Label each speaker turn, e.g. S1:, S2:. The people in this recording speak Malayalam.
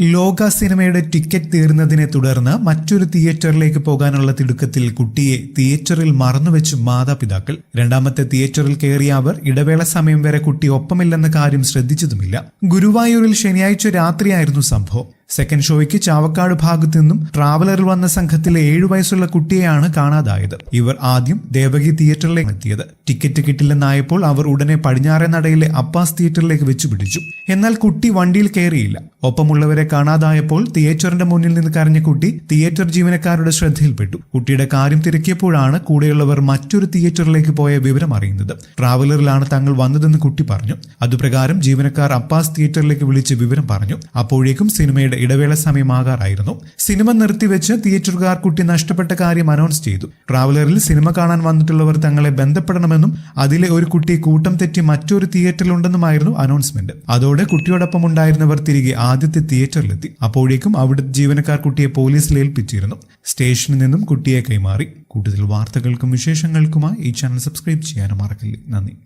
S1: ലോക സിനിമയുടെ ടിക്കറ്റ് തീർന്നതിനെ തുടർന്ന് മറ്റൊരു തിയേറ്ററിലേക്ക് പോകാനുള്ള തിടുക്കത്തിൽ കുട്ടിയെ തിയേറ്ററിൽ മറന്നുവെച്ചു മാതാപിതാക്കൾ. രണ്ടാമത്തെ തിയേറ്ററിൽ കയറിയ അവർ ഇടവേള സമയം വരെ കുട്ടി ഒപ്പമില്ലെന്ന കാര്യം ശ്രദ്ധിച്ചതുമില്ല. ഗുരുവായൂരിൽ ശനിയാഴ്ച രാത്രിയായിരുന്നു സംഭവം. സെക്കൻഡ് ഷോയ്ക്ക് ചാവക്കാട് ഭാഗത്തു നിന്നും ട്രാവലറിൽ വന്ന സംഘത്തിലെ ഏഴു വയസ്സുള്ള കുട്ടിയെയാണ് കാണാതായത്. ഇവർ ആദ്യം ദേവകി തിയേറ്ററിലേക്ക് എത്തിയത്. ടിക്കറ്റ് കിട്ടില്ലെന്നായപ്പോൾ അവർ ഉടനെ പടിഞ്ഞാറെ നടയിലെ അപ്പാസ് തിയേറ്ററിലേക്ക് വെച്ചുപിടിച്ചു. എന്നാൽ കുട്ടി വണ്ടിയിൽ കയറിയില്ല. ഒപ്പമുള്ളവരെ കാണാതായപ്പോൾ തിയേറ്ററിന്റെ മുന്നിൽ നിന്ന് കരഞ്ഞ കുട്ടി തിയേറ്റർ ജീവനക്കാരുടെ ശ്രദ്ധയിൽപ്പെട്ടു. കുട്ടിയുടെ കാര്യം തിരക്കിയപ്പോഴാണ് കൂടെയുള്ളവർ മറ്റൊരു തിയേറ്ററിലേക്ക് പോയ വിവരം അറിയുന്നത്. ട്രാവലറിലാണ് തങ്ങൾ വന്നതെന്ന് കുട്ടി പറഞ്ഞു. അതുപ്രകാരം ജീവനക്കാർ അപ്പാസ് തിയേറ്ററിലേക്ക് വിളിച്ച് വിവരം പറഞ്ഞു. അപ്പോഴേക്കും സിനിമയുടെ ഇടവേള സമയമാകാറായിരുന്നു. സിനിമ നിർത്തിവെച്ച് തിയേറ്ററുകാർ കുട്ടി നഷ്ടപ്പെട്ട കാര്യം അനൗൺസ് ചെയ്തു. ട്രാവലറിൽ സിനിമ കാണാൻ വന്നിട്ടുള്ളവർ തങ്ങളെ ബന്ധപ്പെടണമെന്നും അതിലെ ഒരു കുട്ടി കൂട്ടം തെറ്റി മറ്റൊരു തിയേറ്ററിലുണ്ടെന്നുമായിരുന്നു അനൗൺസ്മെന്റ് അതോടെ കുട്ടിയോടൊപ്പം ഉണ്ടായിരുന്നവർ തിരികെ ആദ്യത്തെ തിയേറ്ററിലെത്തി. അപ്പോഴേക്കും അവിടെ ജീവനക്കാർ കുട്ടിയെ പോലീസിൽ ഏൽപ്പിച്ചിരുന്നു. സ്റ്റേഷനിൽ നിന്നും കുട്ടിയെ കൈമാറി. കൂടുതൽ വാർത്തകൾക്കും വിശേഷങ്ങൾക്കുമായി ഈ ചാനൽ സബ്സ്ക്രൈബ് ചെയ്യാനും മറക്കില്ല. നന്ദി.